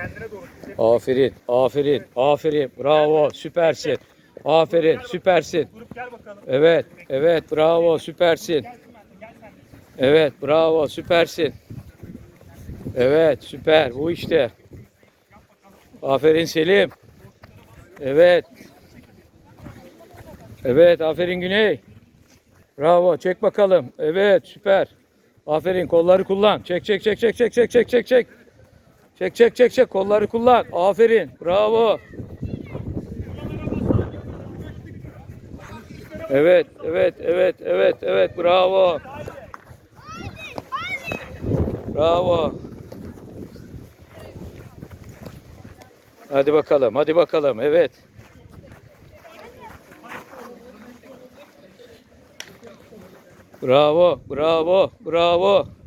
kendine doğru. Aferin, aferin, aferin. Bravo, süpersin. Aferin, süpersin. Grup gel bakalım. Evet, evet, bravo, süpersin. Evet, bravo, süpersin. Evet, süper. Bu işte. Aferin Selim. Evet. Evet, aferin Güney. Bravo, çek bakalım. Evet, süper. Aferin, kolları kullan. Çek, çek, çek, çek, çek, çek, çek, çek, çek. Çek, çek, çek, çek, kolları kullan. Aferin, bravo. Evet, evet, evet, evet, evet, bravo. Bravo. Hadi bakalım, hadi bakalım. Evet. Bravo, bravo, bravo.